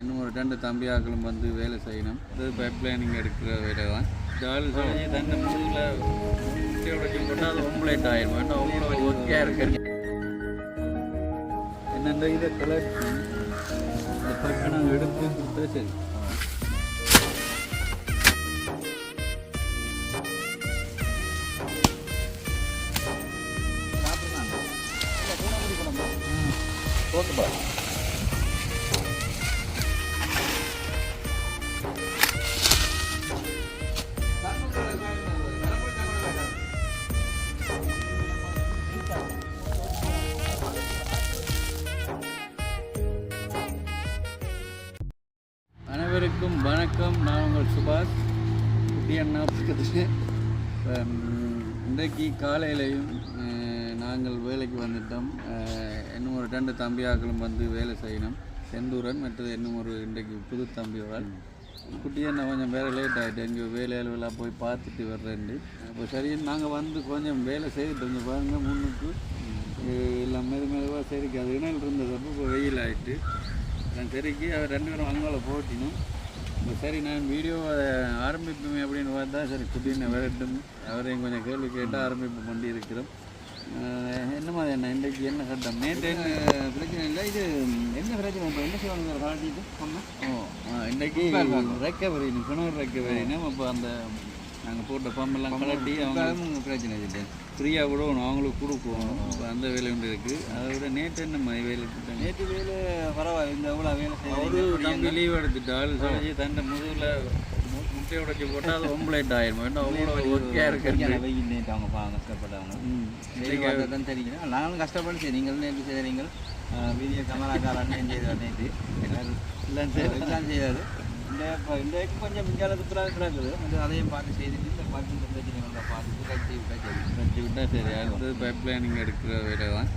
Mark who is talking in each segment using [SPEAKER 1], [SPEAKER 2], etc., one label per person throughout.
[SPEAKER 1] இன்னும் ஒரு ரெண்டு தம்பி ஆக்களும் வந்து வேலை செய்யணும். இது பைப் லைனிங் எடுக்கிற வேலை தான். ஜாலி சொல்லி தண்ணி முதுகில் உடைச்சி போட்டால் அது ஒம்பளைட் ஆயிடும் ஏன்னா அவ்வளோ ஒர்க்கியாக இருக்கு. என்னென்ன இதை கலர் இந்த நாங்கள் எடுத்து கொடுத்தா சரி.
[SPEAKER 2] போட்டுப்பா
[SPEAKER 1] அனைவருக்கும் வணக்கம். நான் உங்கள் சுபாஷ். குட்டி அண்ணா பக்கத்தில். இன்றைக்கு காலையிலையும் நாங்கள் வேலைக்கு வந்துட்டோம். இன்னும் ஒரு ரெண்டு தம்பியாக்களும் வந்து வேலை செய்யணும். செந்தூரன் மற்றது இன்னும் ஒரு இன்றைக்கு புது தம்பி குட்டி அண்ணா கொஞ்சம் வேலை லேட் ஆகிட்டு எங்கள் வேலையிலலாம் போய் பார்த்துட்டு வர்றேன்ட்டு. அப்போ சரி நாங்கள் வந்து கொஞ்சம் வேலை செய்துட்டு இருந்தோம். பாருங்க முன்னுக்கு. எல்லாம் மெது மெதுவாக சரிக்கு அது இணையில் இருந்தது. அப்போ இப்போ வெயில் ஆகிட்டு நான் சரிக்கு அவர் ரெண்டு பேரும் அங்கால போட்டினும். சரி நான் வீடியோ ஆரம்பிப்போமே அப்படின்னு பார்த்தா சரி குட்டின்னு வரட்டும். அவரையும் கொஞ்சம் கேள்வி கேட்டு ஆரம்பிப்பு பண்ணி இருக்கிறோம் என்ன மாதிரி என்ன இன்றைக்கு என்ன கட்டம் நேற்று என்ன
[SPEAKER 2] பிரச்சனை இல்லை இது என்ன பிரச்சனை? இப்போ என்ன செய்வாங்க காட்டிட்டு? சொன்னேன்.
[SPEAKER 1] ஓ இன்றைக்கு ரெக்கவரி கிணறு ரெக்கவரினும் அப்போ அந்த நாங்கள் போட்ட பம்பெல்லாம் கலட்டி அவங்க
[SPEAKER 2] பிரச்சனை இது
[SPEAKER 1] ஃப்ரீயாக விடணும் அவங்களுக்கு கொடுக்குவோம் அப்போ அந்த வேலை ஒன்று இருக்குது அதை விட நேற்று என்ன வேலை
[SPEAKER 2] நேற்று வேலை பரவாயில்ல. இந்த எவ்வளோ வேலை செய்யணும்
[SPEAKER 1] லீவ் எடுத்துட்டால் சொல்லி தண்டை முதுகில் முட்டை உடைச்சி போட்டால் அது ஒம்பளைட் ஆயிரும். ஏன்னா அவ்வளோ
[SPEAKER 2] வெயில் நேற்று அவங்க பாவம் கஷ்டப்பட்டவங்க. தான் தெரியும். நாங்களும் கஷ்டப்பட்டு சரி நீங்கள் நேற்று செய்கிறீங்க வீடியோ கமலாக்கார அண்ணன் செய்தார் நேற்று
[SPEAKER 1] எல்லாம்
[SPEAKER 2] செய்தார். இந்த இப்போ இந்த கொஞ்சம் மிஞ்சால துப்புராக கிடக்குது வந்து அதையும் பார்த்து செய்துட்டு இந்த பார்த்து இந்த பிரச்சனைகளை பார்த்துட்டு கட்டி விட்டா சரி
[SPEAKER 1] வச்சு விட்டா சரி அடுத்தது பைப் லைனிங் எடுக்கிற வேலை தான்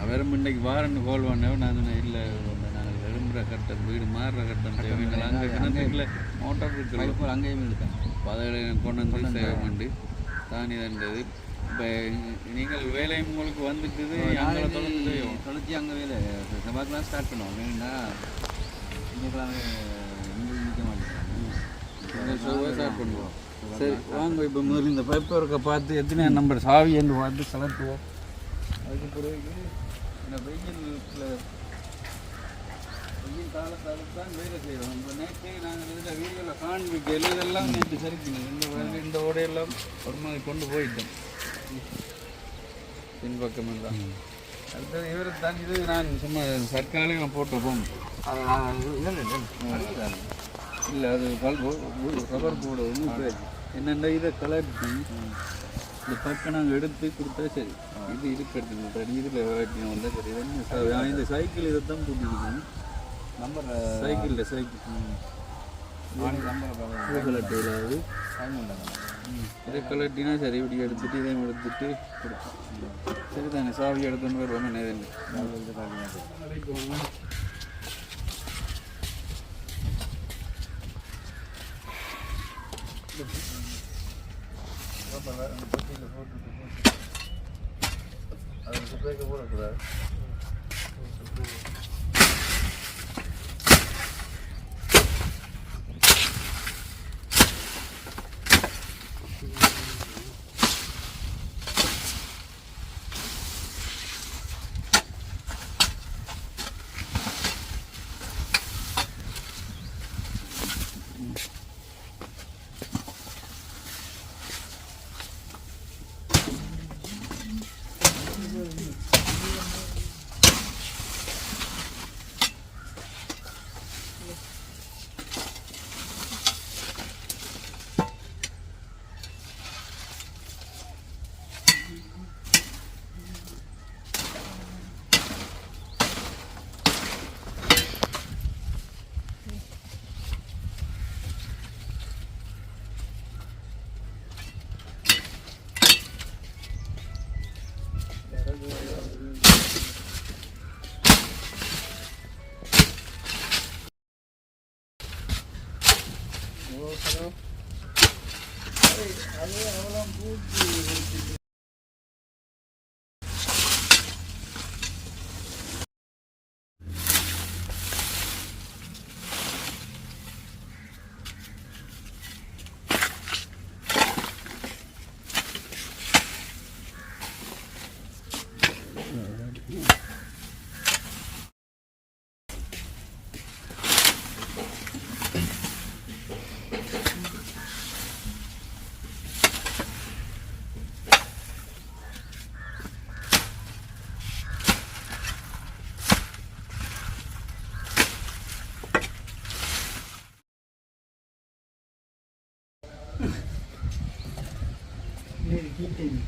[SPEAKER 1] அவரும் இன்னைக்கு வாரன்னு கோல் பண்ணவன் நான் சொன்னேன் இல்லை நாங்கள் விரும்புகிற கட்டம் வீடு மாறுற கட்டம் தேவையில்லை அங்கே கிணத்துக்குள்ள மோட்டார்
[SPEAKER 2] பைப்பு அங்கேயும் இழுத்தேன்
[SPEAKER 1] பதவிகளை கொண்டு வந்து சேவமண்டு தானி தண்டது இப்போ நீங்கள் வேலையும் உங்களுக்கு வந்துட்டுது அங்கே தொடர்ந்து
[SPEAKER 2] தொலைச்சி அங்கே வேலை செவ்வாய்க்கெலாம் ஸ்டார்ட் பண்ணுவோம் வேணும்னா திங்கக்கிழமை
[SPEAKER 1] சரி வாங்க இப்போ முதல்ல இந்த பைப் ஒர்க்கை பார்த்து எத்தனை நம்பர் சாவி என்று பார்த்து கலட்டுவோம் அதுக்கு பிறகு இந்த வெயிலில் வெயில் காலத்தால் தான் வேலை செய்வோம் இப்போ நேற்று நாங்கள் இதில் வீடியோவில் காண்பிக்கல இதெல்லாம் நேற்று சரிக்கணும் இந்த இந்த ஓடையெல்லாம் ஒரு மாதிரி கொண்டு போயிட்டோம். பின்பக்கம் தான் அடுத்தது இவரை தான் இது நான் சும்மா சர்க்காலையும் போட்டோம் இல்லை. அது பல்பு ரப்பர் போர்டு ஒன்று என்னென்ன இதை கலட்டி இந்த பக்கம் நாங்கள் எடுத்து கொடுத்தா சரி. இது இருக்கட்டும் தனி இதில் வெட்டினோம் வந்தால் சரி இது என்ன சா- நான் இந்த சைக்கிள் இதை தான் போட்டுருக்கேன்
[SPEAKER 2] நம்பர்
[SPEAKER 1] சைக்கிளில் சைக்கிள் கலட்டியில் அது. இதை கலட்டினா சரி இப்படி எடுத்துட்டு இதையும் எடுத்துட்டு கொடுப்போம். சரி தானே சாவி எடுத்துன்னு வருவோம் நேரம்
[SPEAKER 3] பொட்டியில் போட்டு அந்த பொட்டியில் போட்டு அதில் பேக்க போடக்கூடாது 可能 in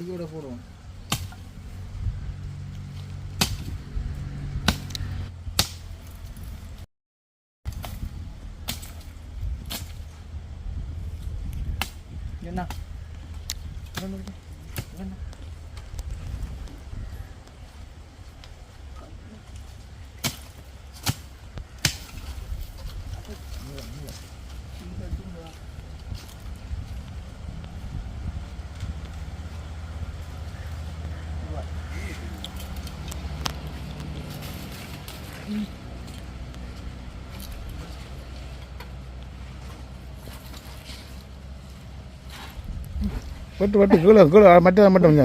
[SPEAKER 3] கட்டிக்கோட போடுவோம். என்ன?
[SPEAKER 4] வெட்டு வெட்டு கீழே கூட மற்ற மட்டும்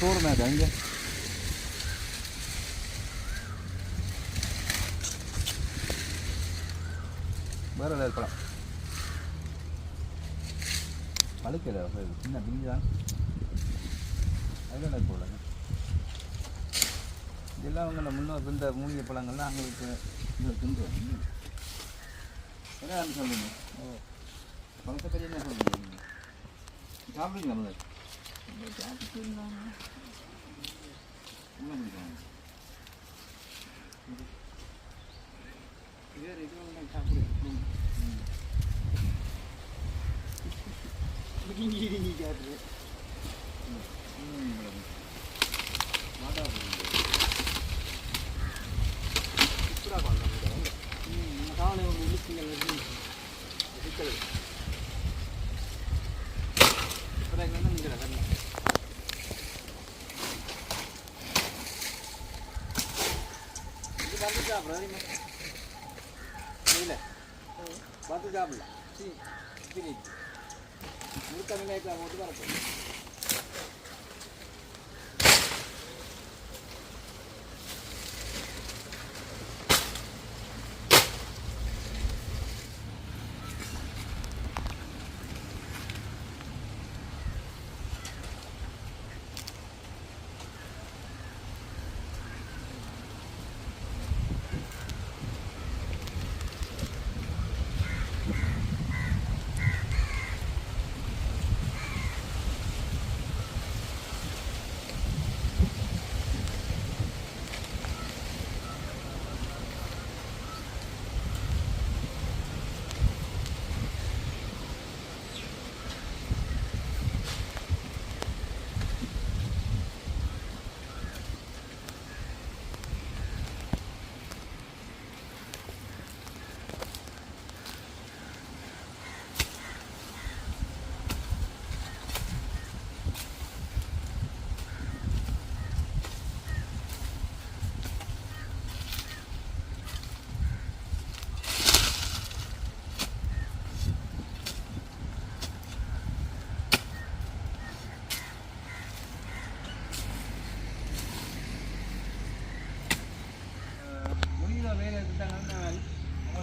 [SPEAKER 2] தோறுமே அது அங்கே வேற இருக்கலாம் பழுக்கல சின்ன பிஞ்சு தான் அதில் போடலங்க இதெல்லாம் அவங்க முன்னோர் இந்த மூலிகை பழங்கள்லாம் அவங்களுக்கு தின்று என்ன சொல்லுங்க? ஓ. பழத்தை பற்றி என்ன சொல்லுங்க? நீங்கள் சாப்பிடுங்களா
[SPEAKER 3] 무슨 일이냐
[SPEAKER 2] 그래. 음,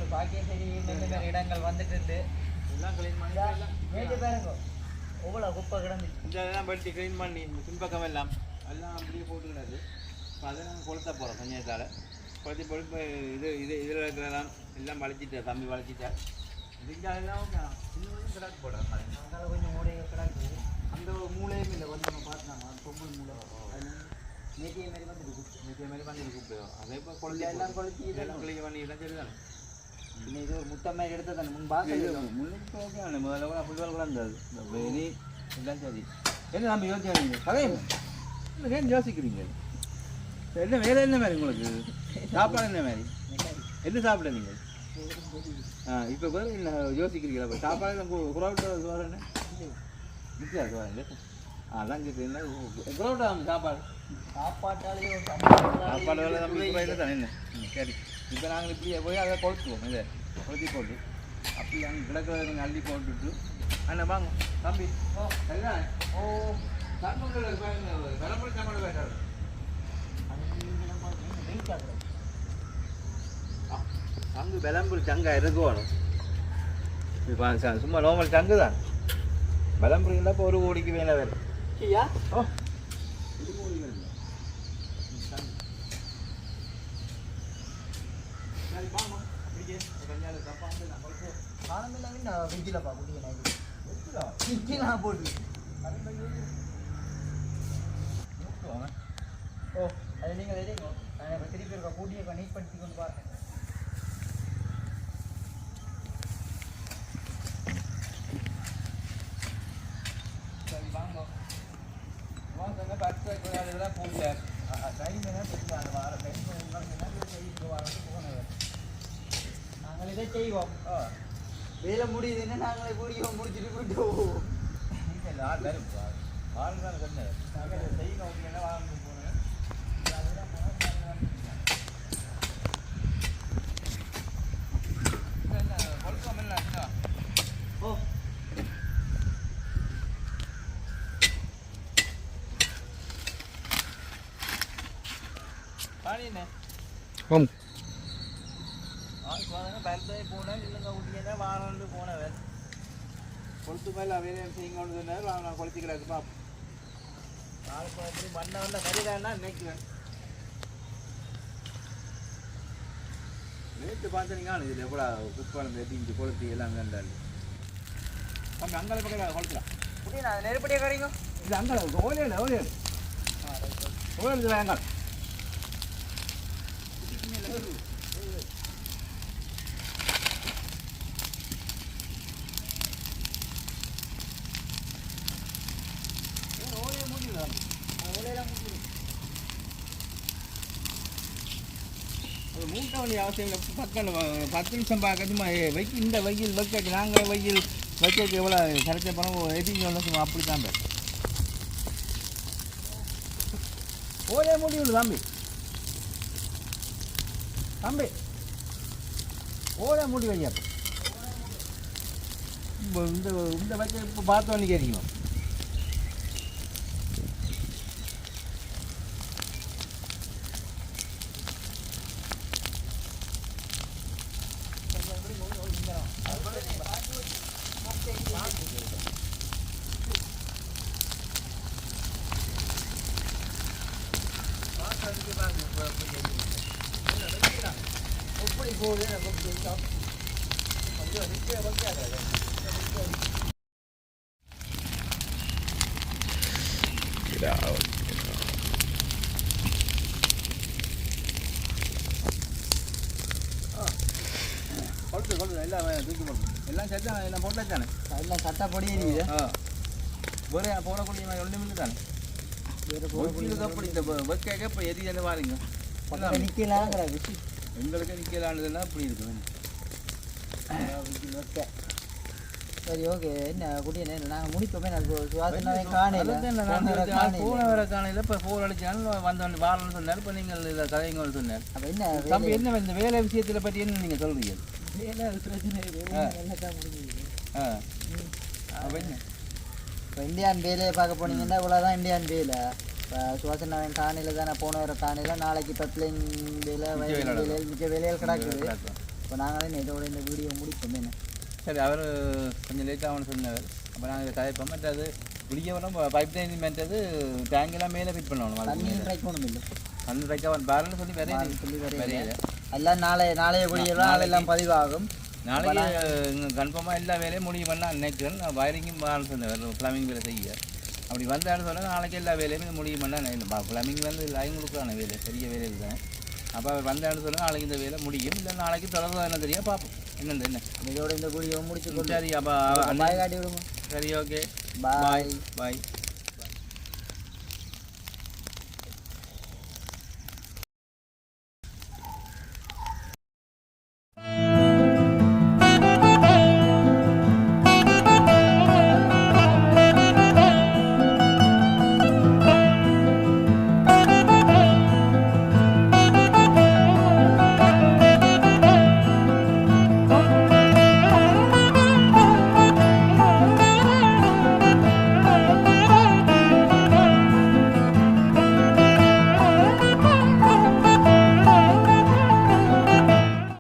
[SPEAKER 3] உங்களுக்கு பாக்கியம் சரி இந்த மாதிரி இடங்கள் வந்துட்டு இருந்து
[SPEAKER 2] எல்லாம் க்ளீன் பண்ணி
[SPEAKER 3] நேற்று பாருங்க. எவ்வளோ குப்பை கிடந்துச்சு
[SPEAKER 2] இந்த இதெல்லாம் வெட்டி க்ளீன் பண்ணி பின்பக்கம் எல்லாம் எல்லாம் அப்படியே போட்டுக்கிடாது. இப்போ அதை நாங்கள் கொளுத்த போகிறோம் சஞ்சயத்தால் கொளுத்தி போட்டு இது இது இதில் இருக்கிறதெல்லாம் எல்லாம் வளைச்சிட்டா தம்பி வளைச்சிட்டா எல்லாம் இன்னும் கிடக்கு போட
[SPEAKER 3] அதனால கொஞ்சம் மூடைய கிடக்கு.
[SPEAKER 2] அந்த மூளையும் இல்லை வந்து நம்ம பார்த்தாங்க. பொம்பல் மூளை
[SPEAKER 3] நேற்றைய மாதிரி குப்பை.
[SPEAKER 2] இதே மாதிரி பண்ணி கூப்பிடுவோம் அதே கொளுத்தி
[SPEAKER 3] எல்லாம் கொளுத்தி
[SPEAKER 2] எல்லாம் கிளீன் பண்ணி எல்லாம் சரிதானே
[SPEAKER 3] இது ஒரு முத்தமாக எடுத்தது அந்த முன்பாக
[SPEAKER 2] முன்னுக்கு முதல்ல கூட ஃபுட்பால் கூட இருந்தது இனி எல்லாம் சரி என்ன நம்ம யோசிக்காதீங்க கதையும் ஏன் யோசிக்கிறீங்க என்ன வேலை என்ன மாதிரி உங்களுக்கு சாப்பாடு என்ன மாதிரி என்ன சாப்பிட நீங்கள் ஆ இப்போ கூட என்ன யோசிக்கிறீங்களா இப்போ சாப்பாடு நம்ம குரோட்டா சோறு என்ன முக்கியா சோறு இல்லை அதான் கேட்டீங்கன்னா குரோட்டா சாப்பாடு
[SPEAKER 3] சாப்பாட்டாலே
[SPEAKER 2] சாப்பாடு சரி இப்போ நாங்கள் இப்படியே போய் அதை கொளுத்துவோம் இதை கொளுத்தி போட்டு. அப்படி அங்கே கிடக்கிறத அள்ளி போட்டுட்டு அண்ணா வாங்க தம்பி. ஓ சரிதான் ஓ சண்முகத்தில் விளம்பர சாப்பாடு வேண்டாம் அங்கு விளம்பரம் சங்கா இருக்கணும். இப்போ சும்மா நார்மல் சங்கு தான். விளம்பரம் இல்லை இப்போ ஒரு கோடிக்கு மேலே வேறு ஓ ஒரு கோடி வேணும் சரி வாங்க அப்படியே கொஞ்சம் தப்பா வந்து நம்மளுக்கு
[SPEAKER 3] ஃப்ரிட்ஜில் பா குடிக்க நான் ஃப்ரிட்ஜில் நான் போட்டு ஓ அது நீங்கள் ரெடிங்கோ நான் இப்போ திருப்பி இருக்க கூட்டியை நீட் பண்ணி கொண்டு பாருங்க
[SPEAKER 2] சரி வாங்க. வாங்க பத்து இதெல்லாம் போகல டைம் என்ன தெரியாது வார டைம்
[SPEAKER 3] நாங்கள் இதை செய்வோம். வேலை முடியுதுன்னா நாங்களே கூடிய முடிச்சுட்டு போயிட்டு
[SPEAKER 2] போவோம் வாழ்நாள் கண்ணு. செய்யுங்க அவங்க என்ன வாங்க போகிறேன் Không.
[SPEAKER 4] ஓம்
[SPEAKER 2] பர்த்டே போனேன் இல்லைங்க ஊட்டிங்க வாரண்டு போனவன் கொளுத்து மேலே அவையிலே செய்யுங்கன்னு சொன்னார் நான் கொளுத்திக்கிறாரு பாப்போம் நாளைக்கு வந்து மண்ணை வந்தால் சரிதான்னா நினைக்கிறேன் நேற்று பார்த்தீங்கன்னா இதில் எவ்வளோ குப்பாளம் தட்டி கொளுத்தி எல்லாம் கண்டாரு தம்பி அங்கே பக்கம் கொளுத்துலாம்
[SPEAKER 3] குட்டி நான் நெருப்படியே கறிங்க
[SPEAKER 2] இது அங்கே ஓலையில் ஓலையில் ஓலையில் வேங்க அது மூட்டை வழி அவசியம் இல்லை பக்கம் பத்து நிமிஷம் பார்க்கணுமா வைக்க இந்த வெயில் வைக்க நாங்கள் வெயில் வைக்க எவ்வளோ கரைச்ச பணம்? எதிர்த்து சொல்ல அப்படி தான் பேர் ஓரே முடியும் தம்பி. தம்பி ஓரே முடி வையா இந்த இந்த வைக்க இப்போ பார்த்தோன்னு கேட்கணும் எப்படி போகுது எல்லாம் தூக்கி போடணும் எல்லாம் சேர்த்தா எல்லாம் போட்டு வச்சானே
[SPEAKER 3] எல்லாம் சட்டை பொடி எரியுது
[SPEAKER 2] ஆ வேறு போடக்கூடிய ஒன்று மில்லு தானே இந்த பஸ் கேட்க இப்போ எது பாருங்க
[SPEAKER 3] பக்கத்தில் விஷயம்
[SPEAKER 2] எங்களுக்கு நிற்கலானதுன்னா அப்படி இருக்குது
[SPEAKER 3] ஓகே சரி ஓகே என்ன குட்டி என்ன நாங்கள் முடிப்போமே நான் சுவாசனாவே காணையில்.
[SPEAKER 2] போன வர காலையில் இப்போ ஃபோன் அடிச்சாலும் வந்தோன்னு வாரம்னு சொன்னார் இப்போ நீங்கள் இதில் கதைங்கன்னு சொன்னார்.
[SPEAKER 3] அப்போ என்ன
[SPEAKER 2] தம்பி என்ன இந்த வேலை விஷயத்தில் பற்றி என்ன நீங்கள் சொல்கிறீங்க
[SPEAKER 3] வேலை பிரச்சனை
[SPEAKER 2] ஆ. அப்போ என்ன?
[SPEAKER 3] இப்போ இந்தியான் வேலையை பார்க்க போனீங்கன்னா இவ்வளோதான் இந்தியான் வேலை. இப்போ சுவாசனாவின் காணையில் தானே போன வர காணையில் நாளைக்கு பப்ளின் வேலை வயல்
[SPEAKER 2] வேலை
[SPEAKER 3] வேலை மிச்ச வேலைகள் கிடக்குது. இப்போ நாங்களே இதோட இந்த வீடியோ முடிப்போம் என்ன?
[SPEAKER 2] சரி அவர் கொஞ்சம் லேட்டாக அவனு சொன்னவர் அப்போ நாங்கள் கதைப்போம் மற்றது குடிக்க வரோம் பைப் லைன் மற்றது டேங்கெல்லாம் மேலே ஃபிட் பண்ணணும்.
[SPEAKER 3] தண்ணி பண்ணணும்
[SPEAKER 2] அந்த ரைக்காக பேரல்னு சொல்லி
[SPEAKER 3] இல்லை
[SPEAKER 2] வரையுது
[SPEAKER 3] சொல்லி வரையில எல்லாம் நாளை நாளைய குடியெல்லாம் அதெல்லாம் பதிவாகும்.
[SPEAKER 2] நாளைக்கு கன்ஃபார்மாக எல்லா வேலையும் முடியும். பண்ண நினைக்கிறேன் நான் வயரிங்கும் வரேன்னு சொன்னேன் ப்ளம்பிங் வேலை செய்ய. அப்படி வந்தான்னு சொன்னால் நாளைக்கு எல்லா வேலையுமே முடியும் பண்ண ப்ளம்பிங் வந்து லைன் கொடுக்குறான வேலை பெரிய வேலை தான் அப்போ அவர் வந்தான்னு சொன்னால் நாளைக்கு இந்த வேலை முடியும். இல்லை நாளைக்கு தொடர்ந்து என்ன தெரியும் பார்ப்போம் என்னது என்ன?
[SPEAKER 3] இதோட இந்த வீடியோ முடிச்சு
[SPEAKER 2] சரி அப்போ சரி ஓகே
[SPEAKER 3] பாய்
[SPEAKER 2] பாய்